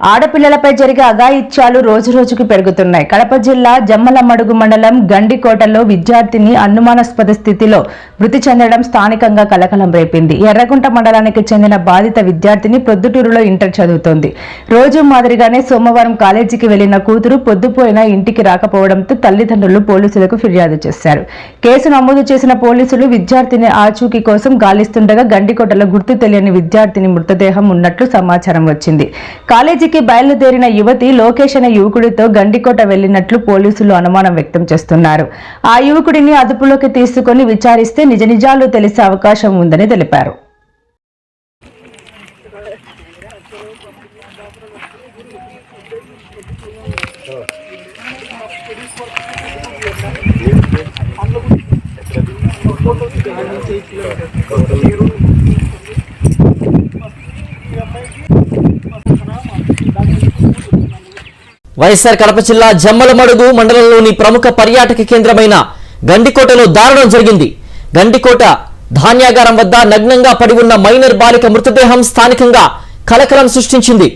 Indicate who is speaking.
Speaker 1: ఆడపిల్లలపై జరిగే అఘాయిత్యాలు రోజురోజుకు పెరుగుతున్నాయి. కడప జిల్లా జమ్మలమడుగు మండలం గండికోటలో విద్యార్థిని అనుమానాస్పద స్థితిలో మృతి చెందడం స్థానికంగా కలకలం రేపింది. ఎర్రగుంట మండలానికి చెందిన బాధిత విద్యార్థిని ప్రొద్దుటూరులో ఇంటర్ చదువుతోంది. రోజు మాదిరిగానే సోమవారం కాలేజీకి వెళ్ళిన కూతురు పొద్దుపోయిన ఇంటికి రాకపోవడంతో తల్లిదండ్రులు పోలీసులకు ఫిర్యాదు చేశారు. కేసు నమోదు చేసిన పోలీసులు విద్యార్థిని ఆచూకీ కోసం గాలిస్తుండగా గండికోటలో గుర్తు తెలియని విద్యార్థిని మృతదేహం ఉన్నట్లు సమాచారం వచ్చింది. కాలేజీకి బయలుదేరిన యువతి లోకేష్ అనే యువకుడితో గండికోట వెళ్ళినట్లు పోలీసులు అనుమానం వ్యక్తం చేస్తున్నారు. ఆ యువకుడిని అదుపులోకి తీసుకుని విచారిస్తే నిజ నిజాలు తెలిసే అవకాశం ఉందని తెలిపారు.
Speaker 2: వైఎస్ఆర్ కడప జిల్లా జమ్మలమడుగు మండలంలోని ప్రముఖ పర్యాటక కేంద్రమైన గండికోటలో దారుణం జరిగింది. గండికోట ధాన్యాగారం వద్ద నగ్నంగా పడి ఉన్న మైనర్ బాలిక మృతదేహం స్థానికంగా కలకలం సృష్టించింది.